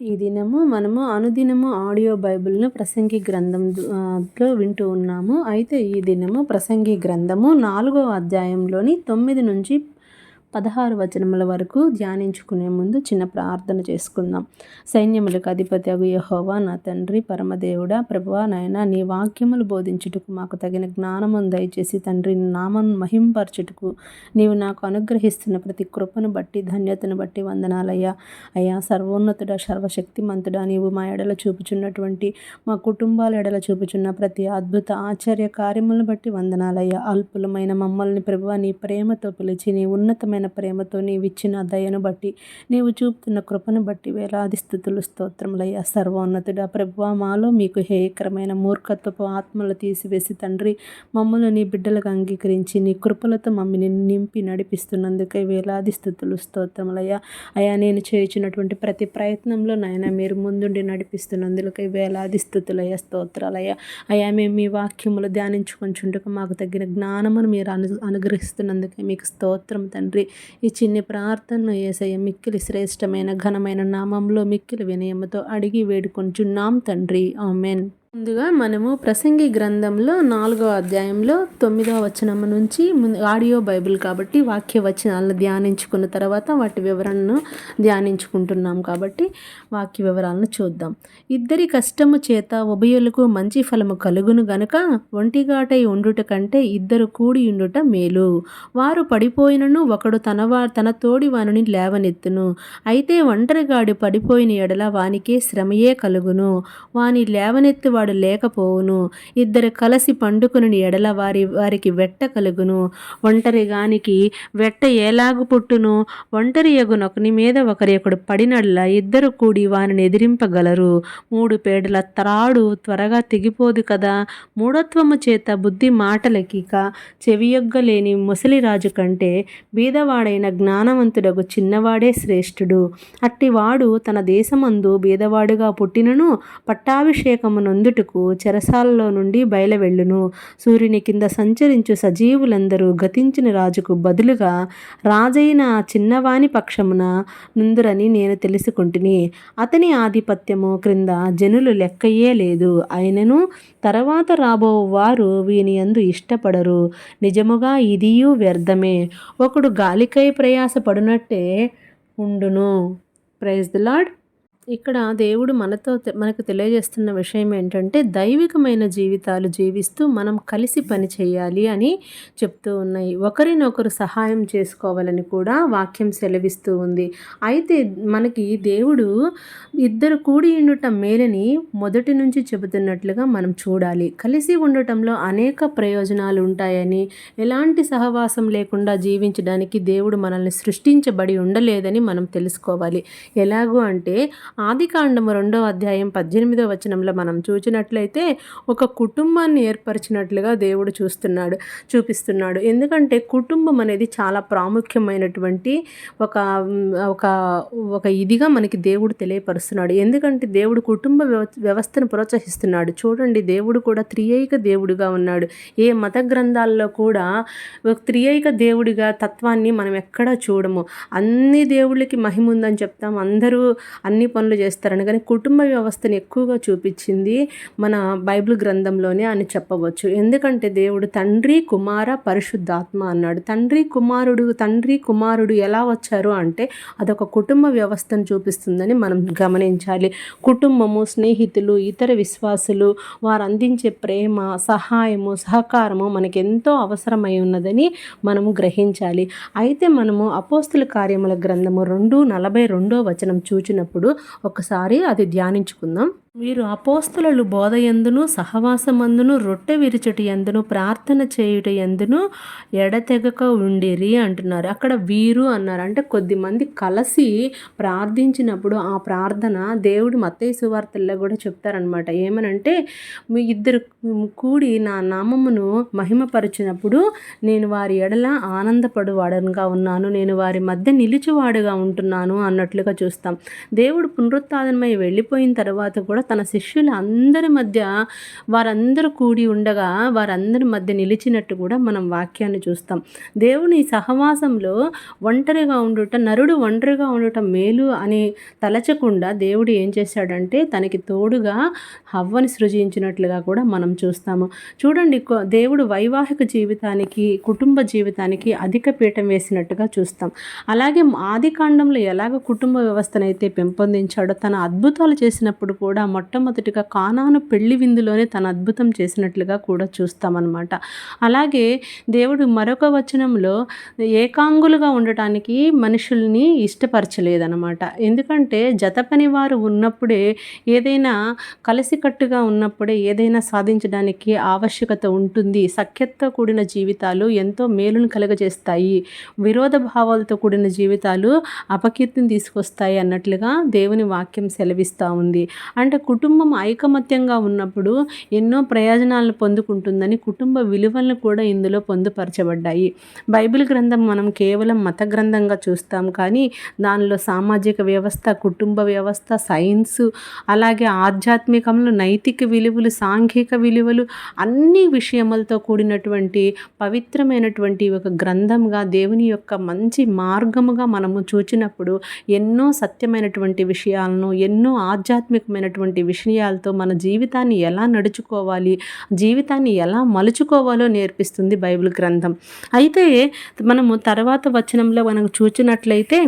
ఈ దినము మనము అనుదినము ఆడియో బైబిల్ను ప్రసంగి గ్రంథంలో వింటూ ఉన్నాము. అయితే ఈ దినము ప్రసంగి గ్రంథము నాలుగో అధ్యాయంలోని తొమ్మిది నుంచి పదహారు వచనముల వరకు ధ్యానించుకునే ముందు చిన్న ప్రార్థన చేసుకుందాం. సైన్యములకు అధిపతి అగు యహోవా నా తండ్రి పరమదేవుడా ప్రభువా నాయన నీ వాక్యములు బోధించుటకు మాకు తగిన జ్ఞానమును దయచేసి తండ్రి నామను మహింపరచుటకు నీవు నాకు అనుగ్రహిస్తున్న ప్రతి కృపను బట్టి ధన్యతను బట్టి వందనాలయ్యా. అయ్యా సర్వోన్నతుడ సర్వశక్తిమంతుడా నీవు మా ఎడల చూపుచున్నటువంటి మా కుటుంబాల ఎడల చూపుచున్న ప్రతి అద్భుత ఆశ్చర్య కార్యములను బట్టి వందనాలయ్యా. అల్పులమైన మమ్మల్ని ప్రభువా నీ ప్రేమతో పిలిచి నీ ఉన్నతమైన అపారమైన ప్రేమతో నీవిచ్చిన దయను బట్టి నీవు చూపుతున్న కృపను బట్టి వేలాది స్థుతులు స్తోత్రములయ్యా. సర్వోన్నతుడా ప్రభువ మాలో మీకు హేయకరమైన మూర్ఖత్వపు ఆత్మలు తీసివేసి తండ్రి మమ్మల్ని నీ బిడ్డలకు అంగీకరించి నీ కృపలతో మమ్మల్ని నింపి నడిపిస్తున్నందుకే వేలాది స్థుతులు స్తోత్రములయ్యా. అయా నేను చేయించినటువంటి ప్రతి ప్రయత్నంలో నాయన మీరు ముందుండి నడిపిస్తున్నందుకై వేలాది స్థుతులయ్య స్తోత్రాలయ్య. అయా మేము మీ వాక్యములు ధ్యానించుకొంచుండగా మాకు తగిన జ్ఞానమును మీరు అను అనుగ్రహిస్తున్నందుకే మీకు స్తోత్రం తండ్రి. ఈ చిన్ని ప్రార్థనను ఏసయ్య మిక్కిలి శ్రేష్టమైన ఘనమైన నామంలో మిక్కిలి వినయముతో అడిగి వేడుకొంచున్నాం తండ్రి. ఆమెన్. ముందుగా మనము ప్రసంగి గ్రంథంలో నాలుగో అధ్యాయంలో తొమ్మిదో వచనం నుంచి ఆడియో బైబిల్ కాబట్టి వాక్య వచనాలను ధ్యానించుకున్న తర్వాత వాటి వివరణను ధ్యానించుకుంటున్నాం కాబట్టి వాక్య వివరాలను చూద్దాం. ఇద్దరి కష్టము చేత ఉభయులకు మంచి ఫలము కలుగును గనుక ఒంటిగాటై ఉండుట కంటే ఇద్దరు కూడి ఉండుట మేలు. వారు పడిపోయినను ఒకడు తన వా తన తోడి వానిని లేవనెత్తును. అయితే ఒంటరిగాడు పడిపోయిన ఎడల వానికే శ్రమయే కలుగును. వాని లేవనెత్తు వాడు లేకపోవును. ఇద్దరు కలిసి పండుకుని ఎడల వారి వారికి వెట్ట కలుగును. ఒంటరిగానికి వెట్ట ఏలాగు పుట్టును? ఒంటరి ఎగునొకని మీద ఒకరి ఒకడు పడినడ్ల ఇద్దరు కూడి వానిని ఎదిరింపగలరు. మూడు పేడల త్రాడు త్వరగా తెగిపోదు కదా? మూఢత్వము చేత బుద్ధి మాటలకిక చెవియొగ్గలేని ముసలిరాజు కంటే బీదవాడైన జ్ఞానవంతుడకు చిన్నవాడే శ్రేష్ఠుడు. అట్టివాడు తన దేశమందు బీదవాడుగా పుట్టినను పట్టాభిషేకమునందు పొందుటకు చెరసాలలో నుండి బయలువెళ్ళును. సూర్యుని కింద సంచరించు సజీవులందరూ గతించిన రాజుకు బదులుగా రాజైన చిన్నవాని పక్షమున నుందురని నేను తెలుసుకుంటుని. అతని ఆధిపత్యము క్రింద జనులు లెక్కయ్యే లేదు. ఆయనను తర్వాత రాబో వారు వీని అందు ఇష్టపడరు. నిజముగా ఇదియు వ్యర్థమే. ఒకడు గాలికై ప్రయాసపడినట్టే ఉండును. ప్రైజ్ ది లాడ్ ఇక్కడ దేవుడు మనతో మనకు తెలియజేస్తున్న విషయం ఏంటంటే దైవికమైన జీవితాలు జీవిస్తూ మనం కలిసి పని చేయాలి అని చెప్తూ ఉన్నాయి. ఒకరినొకరు సహాయం చేసుకోవాలని కూడా వాక్యం సెలవిస్తూ ఉంది. అయితే మనకి దేవుడు ఇద్దరు కూడి ఉండటం మేలని మొదటి నుంచి చెబుతున్నట్లుగా మనం చూడాలి. కలిసి ఉండటంలో అనేక ప్రయోజనాలు ఉంటాయని ఎలాంటి సహవాసం లేకుండా జీవించడానికి దేవుడు మనల్ని సృష్టించబడి ఉండలేదని మనం తెలుసుకోవాలి. ఎలాగో అంటే ఆదికాండము రెండో అధ్యాయం పద్దెనిమిదో వచనంలో మనం చూచినట్లయితే ఒక కుటుంబాన్ని ఏర్పరిచినట్లుగా దేవుడు చూస్తున్నాడు చూపిస్తున్నాడు. ఎందుకంటే కుటుంబం అనేది చాలా ప్రాముఖ్యమైనటువంటి ఒక ఒక ఒక ఇదిగా మనకి దేవుడు తెలియపరుస్తున్నాడు. ఎందుకంటే దేవుడు కుటుంబ వ్యవస్థను ప్రోత్సహిస్తున్నాడు. చూడండి దేవుడు కూడా త్రియైక దేవుడిగా ఉన్నాడు. ఏ మత గ్రంథాల్లో కూడా ఒక దేవుడిగా తత్వాన్ని మనం ఎక్కడా చూడము. అన్ని దేవుళ్ళకి మహిమ ఉందని చెప్తాం. అందరూ అన్ని పనులు పనులు చేస్తారని కానీ కుటుంబ వ్యవస్థను ఎక్కువగా చూపించింది మన బైబిల్ గ్రంథంలోనే అని చెప్పవచ్చు. ఎందుకంటే దేవుడు తండ్రి కుమార పరిశుద్ధాత్మ అన్నాడు. తండ్రి కుమారుడు తండ్రి కుమారుడు ఎలా వచ్చారు అంటే అదొక కుటుంబ వ్యవస్థను చూపిస్తుందని మనం గమనించాలి. కుటుంబము స్నేహితులు ఇతర విశ్వాసులు వారు అందించే ప్రేమ సహాయము సహకారము మనకి ఎంతో అవసరమై ఉన్నదని మనము గ్రహించాలి. అయితే మనము అపోస్తుల కార్యముల గ్రంథము రెండు నలభై రెండో వచనం చూచినప్పుడు ఒకసారి అది ధ్యానించుకుందాం. వీరు అపోస్తులలు బోధ ఎందును సహవాసమందును రొట్టె విరుచటి ఎందును ప్రార్థన చేయుట ఎందును ఎడతెగక ఉండిరి అంటున్నారు. అక్కడ వీరు అన్నారు. అంటే కొద్దిమంది కలిసి ప్రార్థించినప్పుడు ఆ ప్రార్థన దేవుడు మత్తయ్య సువార్తల్లో కూడా చెప్తారనమాట ఏమనంటే మీ ఇద్దరు కూడి నా నామమును మహిమపరిచినప్పుడు నేను వారి ఎడల ఆనందపడువాడనుగా ఉన్నాను. నేను వారి మధ్య నిలిచివాడుగా ఉంటున్నాను అన్నట్లుగా చూస్తాం. దేవుడు పునరుత్థానమై వెళ్ళిపోయిన తర్వాత కూడా కూడా తన శిష్యుల అందరి మధ్య వారందరూ కూడి ఉండగా వారందరి మధ్య నిలిచినట్టు కూడా మనం వాక్యాన్ని చూస్తాం. దేవుని సహవాసంలో ఒంటరిగా ఉండుట నరుడు ఒంటరిగా ఉండటం మేలు అని తలచకుండా దేవుడు ఏం చేశాడంటే తనకి తోడుగా హవ్వని సృజించినట్లుగా కూడా మనం చూస్తాము. చూడండి దేవుడు వైవాహిక జీవితానికి కుటుంబ జీవితానికి అధిక పీఠం వేసినట్టుగా చూస్తాం. అలాగే ఆది కాండంలో ఎలాగ కుటుంబ వ్యవస్థనైతే పెంపొందించాడో తన అద్భుతాలు చేసినప్పుడు కూడా మొట్టమొదటిగా కానాను పెళ్ళి విందులోనే తన అద్భుతం చేసినట్లుగా కూడా చూస్తామన్నమాట. అలాగే దేవుడు మరొక వచనంలో ఏకాంగులుగా ఉండటానికి మనుషుల్ని ఇష్టపరచలేదన్నమాట. ఎందుకంటే జత పని వారు ఉన్నప్పుడే ఏదైనా కలిసికట్టుగా ఉన్నప్పుడే ఏదైనా సాధించడానికి ఆవశ్యకత ఉంటుంది. సఖ్యతతో కూడిన జీవితాలు ఎంతో మేలును కలుగజేస్తాయి. విరోధ భావాలతో కూడిన జీవితాలు అపకీర్తిని తీసుకొస్తాయి అన్నట్లుగా దేవుని వాక్యం సెలవిస్తూ ఉంది. అంటే కుటుంబం ఐకమత్యంగా ఉన్నప్పుడు ఎన్నో ప్రయోజనాలను పొందుకుంటుందని కుటుంబ విలువలను కూడా ఇందులో పొందుపరచబడ్డాయి. బైబిల్ గ్రంథం మనం కేవలం మత గ్రంథంగా చూస్తాం కానీ దానిలో సామాజిక వ్యవస్థ కుటుంబ వ్యవస్థ సైన్స్ అలాగే ఆధ్యాత్మికంలో నైతిక విలువలు సాంఘిక విలువలు అన్ని విషయములతో కూడినటువంటి పవిత్రమైనటువంటి ఒక గ్రంథంగా దేవుని యొక్క మంచి మార్గముగా మనము చూచినప్పుడు ఎన్నో సత్యమైనటువంటి విషయాలను ఎన్నో ఆధ్యాత్మికమైనటువంటి విషయాలతో మన జీవితాన్ని ఎలా నడుచుకోవాలి జీవితాన్ని ఎలా మలుచుకోవాలో నేర్పిస్తుంది బైబిల్ గ్రంథం. అయితే మనము తర్వాత వచనంలో మనం చూచినట్లయితే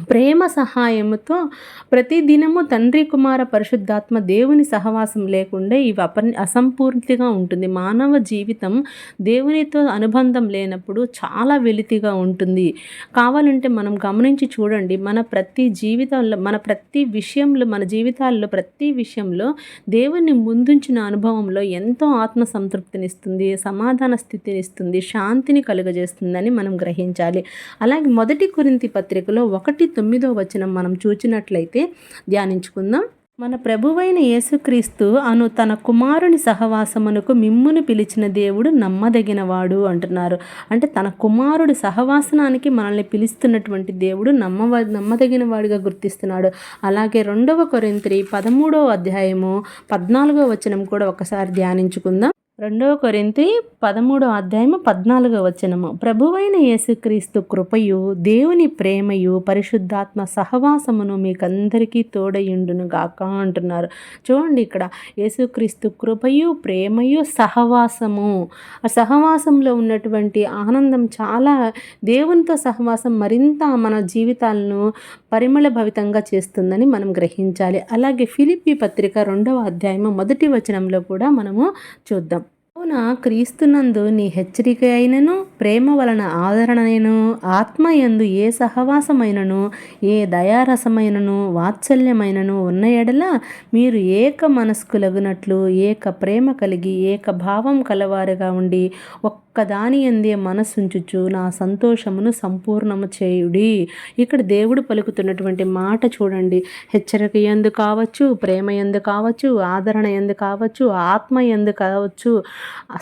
ప్రేమ సహాయముతో ప్రతిదినము తండ్రి కుమార పరిశుద్ధాత్మ దేవుని సహవాసం లేకుండా ఇవి అప అసంపూర్తిగా ఉంటుంది. మానవ జీవితం దేవునితో అనుబంధం లేనప్పుడు చాలా వెలితిగా ఉంటుంది. కావాలంటే మనం గమనించి చూడండి మన ప్రతి జీవితంలో మన ప్రతి విషయంలో మన జీవితాల్లో ప్రతి విషయంలో దేవుని ముందుంచిన అనుభవంలో ఎంతో ఆత్మ సంతృప్తినిస్తుంది సమాధాన స్థితినిస్తుంది శాంతిని కలుగజేస్తుందని మనం గ్రహించాలి. అలాగే మొదటి కురింతి పత్రికలో ఒకటి ఒకటి తొమ్మిదో వచనం మనం చూచినట్లయితే ధ్యానించుకుందాం. మన ప్రభువైన యేసుక్రీస్తు అను తన కుమారుని సహవాసమునకు మిమ్మును పిలిచిన దేవుడు నమ్మదగినవాడు అంటున్నారు. అంటే తన కుమారుడు సహవాసనానికి మనల్ని పిలుస్తున్నటువంటి దేవుడు నమ్మవ నమ్మదగినవాడిగా గుర్తిస్తున్నాడు. అలాగే రెండవ కొరింత్రి పదమూడవ అధ్యాయము పద్నాలుగో వచనం కూడా ఒకసారి ధ్యానించుకుందాం. రెండవ కొరింతి పదమూడో అధ్యాయము పద్నాలుగో వచనము. ప్రభువైన యేసుక్రీస్తు కృపయు దేవుని ప్రేమయు పరిశుద్ధాత్మ సహవాసమును మీకందరికీ తోడయుండును గాక అంటున్నారు. చూడండి ఇక్కడ యేసుక్రీస్తు కృపయు ప్రేమయు సహవాసము. ఆ సహవాసంలో ఉన్నటువంటి ఆనందం చాలా దేవునితో సహవాసం మరింత మన జీవితాలను పరిమళ భవితంగా చేస్తుందని మనం గ్రహించాలి. అలాగే ఫిలిపి పత్రిక రెండవ అధ్యాయము మొదటి వచనంలో కూడా మనము చూద్దాం. కావున క్రీస్తునందు నీ హెచ్చరిక అయినను ప్రేమ వలన ఆదరణనైను ఆత్మయందు ఏ సహవాసమైనను ఏ దయారసమైనను వాత్సల్యమైనను ఉన్న ఎడల మీరు ఏక మనస్కులగునట్లు ఏక ప్రేమ కలిగి ఏక భావం కలవారుగా ఉండి ఒక్క ఒక్కదాని ఎందే మనస్సుంచుచు నా సంతోషమును సంపూర్ణము చేయుడి. ఇక్కడ దేవుడు పలుకుతున్నటువంటి మాట చూడండి. హెచ్చరిక ఎందు కావచ్చు ప్రేమ ఎందు కావచ్చు ఆదరణ ఎందు కావచ్చు ఆత్మ ఎందు కావచ్చు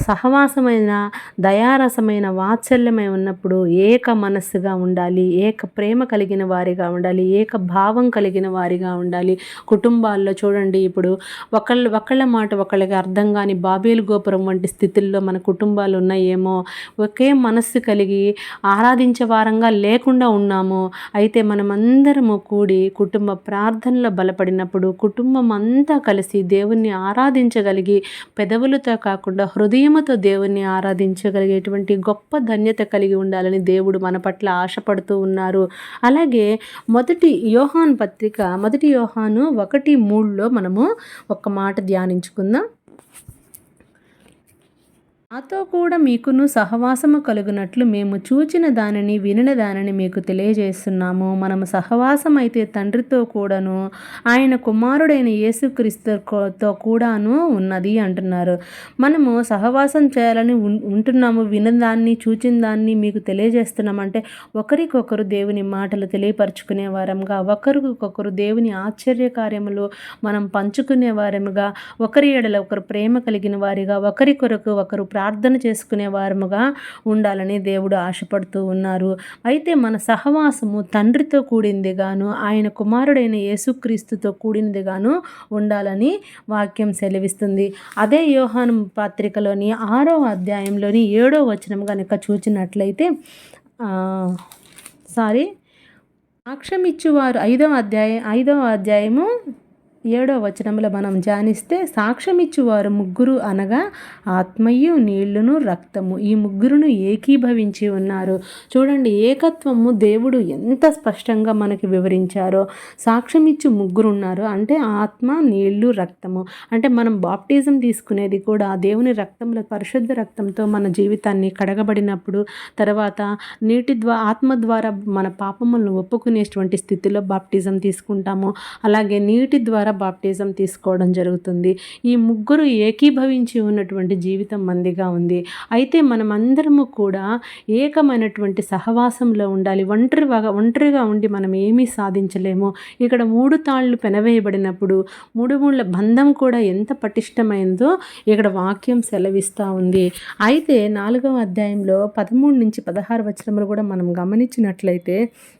సహవాసమైన దయారసమైన వాత్సల్యమై ఉన్నప్పుడు ఏక మనస్సుగా ఉండాలి. ఏక ప్రేమ కలిగిన వారిగా ఉండాలి. ఏక భావం కలిగిన వారిగా ఉండాలి. కుటుంబాల్లో చూడండి ఇప్పుడు ఒకళ్ళు ఒకళ్ళ మాట ఒకళ్ళకి అర్థం కాని బాబేలు గోపురం వంటి స్థితుల్లో మన కుటుంబాలు ఉన్నాయేమో. ఉన్నామో ఒకే మనస్సు కలిగి ఆరాధించే వారంగా లేకుండా ఉన్నాము అయితే మనమందరము కూడి కుటుంబ ప్రార్థనలో బలపడినప్పుడు కుటుంబం అంతా కలిసి దేవుణ్ణి ఆరాధించగలిగి పెదవులతో కాకుండా హృదయముతో దేవుణ్ణి ఆరాధించగలిగేటువంటి గొప్ప ధన్యత కలిగి ఉండాలని దేవుడు మన పట్ల ఆశపడుతూ ఉన్నారు. అలాగే మొదటి యోహాన్ పత్రిక మొదటి యోహాను ఒకటి మూడులో మనము ఒక మాట ధ్యానించుకుందాం. నాతో కూడా మీకును సహవాసము కలుగునట్లు మేము చూచిన దానిని వినిన దానిని మీకు తెలియజేస్తున్నాము. సహవాసం అయితే తండ్రితో కూడాను ఆయన కుమారుడైన యేసుక్రీస్తుతో కూడాను ఉన్నది అంటున్నారు. మనము సహవాసం చేయాలని ఉంటున్నాము వినదాన్ని చూచిన దాన్ని మీకు తెలియజేస్తున్నామంటే ఒకరికొకరు దేవుని మాటలు తెలియపరుచుకునే వారంగా ఒకరికొకరు దేవుని ఆశ్చర్య కార్యములు మనం పంచుకునే వారముగా ఒకరి ఎడల ఒకరు ప్రేమ కలిగిన వారిగా ఒకరికొరకు ఒకరు ప్రా ప్రార్థన చేసుకునే వారముగా ఉండాలని దేవుడు ఆశపడుతూ ఉన్నారు. అయితే మన సహవాసము తండ్రితో కూడింది గాను ఆయన కుమారుడైన యేసుక్రీస్తుతో కూడినది గాను ఉండాలని వాక్యం సెలవిస్తుంది. అదే యోహాను పత్రికలోని ఆరో అధ్యాయంలోని ఏడో వచనం కనుక చూచినట్లయితే సారీ సాక్ష్యం ఐదవ అధ్యాయం ఐదవ అధ్యాయము ఏడో వచనంలో మనం ధ్యానిస్తే సాక్ష్యమిచ్చువారు ముగ్గురు అనగా ఆత్మయు నీళ్ళును రక్తము. ఈ ముగ్గురును ఏకీభవించి ఉన్నారు. చూడండి ఏకత్వము దేవుడు ఎంత స్పష్టంగా మనకి వివరించారో. సాక్ష్యమిచ్చు ముగ్గురు ఉన్నారు అంటే ఆత్మ నీళ్ళు రక్తము. అంటే మనం బాప్టిజం తీసుకునేది కూడా దేవుని రక్తంలో పరిశుద్ధ రక్తంతో మన జీవితాన్ని కడగబడినప్పుడు తర్వాత నీటి ద్వారా ఆత్మ ద్వారా మన పాపములను ఒప్పుకునేటువంటి స్థితిలో బాప్టిజం తీసుకుంటాము. అలాగే నీటి ద్వారా బాప్టిజం తీసుకోవడం జరుగుతుంది. ఈ ముగ్గురు ఏకీభవించి ఉన్నటువంటి జీవితం మందిగా ఉంది. అయితే మనమందరము కూడా ఏకమైనటువంటి సహవాసంలో ఉండాలి. ఒంటరి ఒంటరిగా ఉండి మనం ఏమీ సాధించలేము. ఇక్కడ మూడు తాళ్ళు పెనవేయబడినప్పుడు మూడు మూడుల బంధం కూడా ఎంత పటిష్టమైందో ఇక్కడ వాక్యం సెలవిస్తూ ఉంది. అయితే నాలుగవ అధ్యాయంలో పదమూడు నుంచి పదహారు వచనములు కూడా మనం గమనించినట్లయితే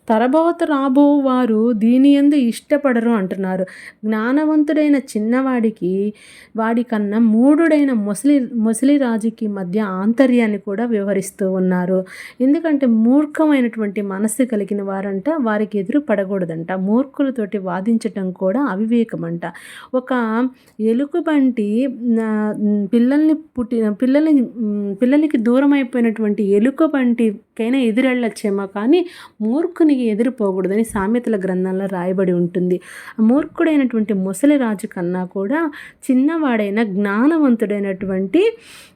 తరబోత రాబో వారు దీని ఎందు ఇష్టపడరు అంటున్నారు. జ్ఞా జ్ఞానవంతుడైన చిన్నవాడికి వాడికన్నా మూడుడైన ముసలి ముసలిరాజుకి మధ్య ఆంతర్యాన్ని కూడా వివరిస్తూ ఉన్నారు. ఎందుకంటే మూర్ఖమైనటువంటి మనస్సు కలిగిన వారంట వారికి ఎదురు పడకూడదంట. మూర్ఖులతోటి వాదించటం కూడా అవివేకమంట. ఒక ఎలుకబంటి పిల్లల్ని పుట్టిన పిల్లల్ని పిల్లలకి దూరం అయిపోయినటువంటి ఎవరికైనా ఎదురెళ్ళొచ్చేమో కానీ మూర్ఖునికి ఎదురుపోకూడదని సామెతల గ్రంథంలో రాయబడి ఉంటుంది. మూర్ఖుడైనటువంటి ముసలి రాజు కన్నా కూడా చిన్నవాడైన జ్ఞానవంతుడైనటువంటి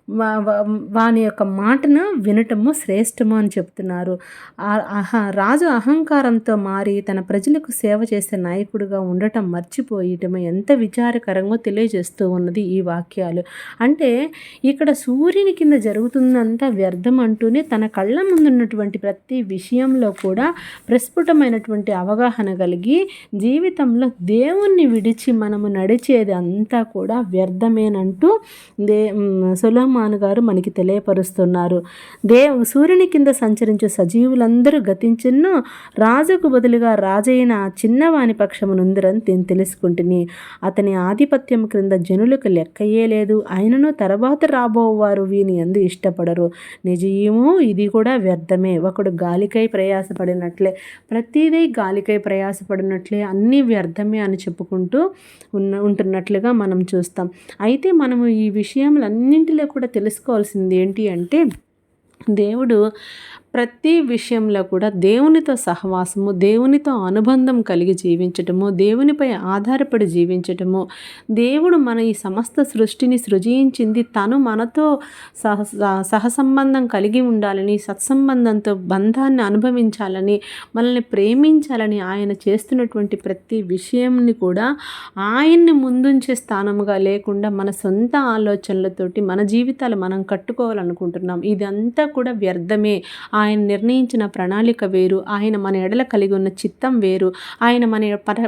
వాని యొక్క మాటను వినటము శ్రేష్టము అని చెప్తున్నారు. అహ రాజు అహంకారంతో మారి తన ప్రజలకు సేవ చేసే నాయకుడిగా ఉండటం మర్చిపోయటం ఎంత విచారకరంగా తెలియజేస్తూ ఉన్నది ఈ వాక్యాలు. అంటే ఇక్కడ సూర్యుని కింద జరుగుతుందంతా వ్యర్థం అంటూనే తన కళ్ళ ముందున్నటువంటి ప్రతి విషయంలో కూడా ప్రస్ఫుటమైనటువంటి అవగాహన కలిగి జీవితంలో దేవుణ్ణి విడిచి మనము నడిచేది అంతా కూడా వ్యర్థమేనంటూ దే సులభ హనుమాన్ గారు మనకి తెలియపరుస్తున్నారు. దేవు సూర్యుని కింద సంచరించు సజీవులందరూ గతించినో రాజుకు బదులుగా రాజైన చిన్నవాని పక్షమునుందరని నేను తెలుసుకుంటుని. అతని ఆధిపత్యం క్రింద జనులకు లెక్కయ్యే లేదు. ఆయనను తర్వాత రాబోవారు వీని ఎందు ఇష్టపడరు. నిజయము ఇది కూడా వ్యర్థమే. ఒకడు గాలికై ప్రయాసపడినట్లే ప్రతిదీ గాలికై ప్రయాసపడినట్లే అన్నీ వ్యర్థమే అని చెప్పుకుంటూ ఉన్న ఉంటున్నట్లుగా మనం చూస్తాం. అయితే మనము ఈ విషయములన్నింటిలో కూడా తెలుసుకోవాల్సింది ఏంటి అంటే దేవుడు ప్రతి విషయంలో కూడా దేవునితో సహవాసము దేవునితో అనుబంధం కలిగి జీవించటము దేవునిపై ఆధారపడి జీవించటము. దేవుడు మన ఈ సమస్త సృష్టిని సృజించింది తను మనతో సహ సహసంబంధం కలిగి ఉండాలని సత్సంబంధంతో బంధాన్ని అనుభవించాలని మనల్ని ప్రేమించాలని ఆయన చేస్తున్నటువంటి ప్రతి విషయంని కూడా ఆయన్ని ముందుంచే స్థానముగా లేకుండా మన సొంత ఆలోచనలతోటి మన జీవితాలు మనం కట్టుకోవాలనుకుంటున్నాం. ఇదంతా కూడా వ్యర్థమే. ఆయన నిర్ణయించిన ప్రణాళిక వేరు ఆయన మన ఎడల కలిగి ఉన్న చిత్తం వేరు ఆయన మన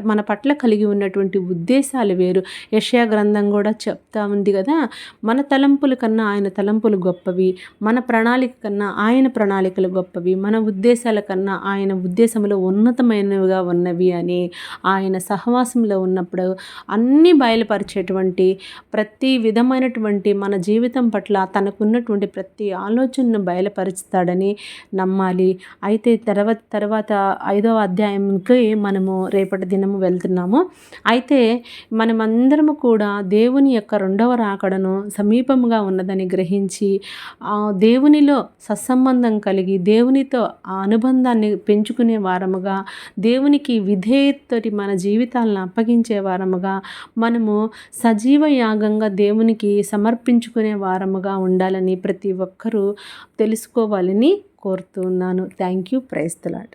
మన పట్ల కలిగి ఉన్నటువంటి ఉద్దేశాలు వేరు. యషయా గ్రంథం కూడా చెప్తా ఉంది కదా మన తలంపుల కన్నా ఆయన తలంపులు గొప్పవి మన ప్రణాళిక కన్నా ఆయన ప్రణాళికలు గొప్పవి మన ఉద్దేశాల కన్నా ఆయన ఉద్దేశంలో ఉన్నతమైనవిగా ఉన్నవి అని ఆయన సహవాసంలో ఉన్నప్పుడు అన్నీ బయలుపరిచేటువంటి ప్రతి విధమైనటువంటి మన జీవితం పట్ల తనకున్నటువంటి ప్రతి ఆలోచనను బయలుపరుస్తాడని నమ్మాలి. అయితే తర్వాత తర్వాత ఐదవ అధ్యాయంకి మనము రేపటి దినము వెళ్తున్నాము. అయితే మనమందరము కూడా దేవుని యొక్క రెండవ రాకడను సమీపంగా ఉన్నదని గ్రహించి దేవునిలో సత్సంబంధం కలిగి దేవునితో ఆ అనుబంధాన్ని పెంచుకునే వారముగా దేవునికి విధేయతతోటి మన జీవితాలను అప్పగించే వారముగా మనము సజీవ యాగంగా దేవునికి సమర్పించుకునే వారముగా ఉండాలని ప్రతి ఒక్కరూ తెలుసుకోవాలని కోరుతున్నాను. Thank you praise the Lord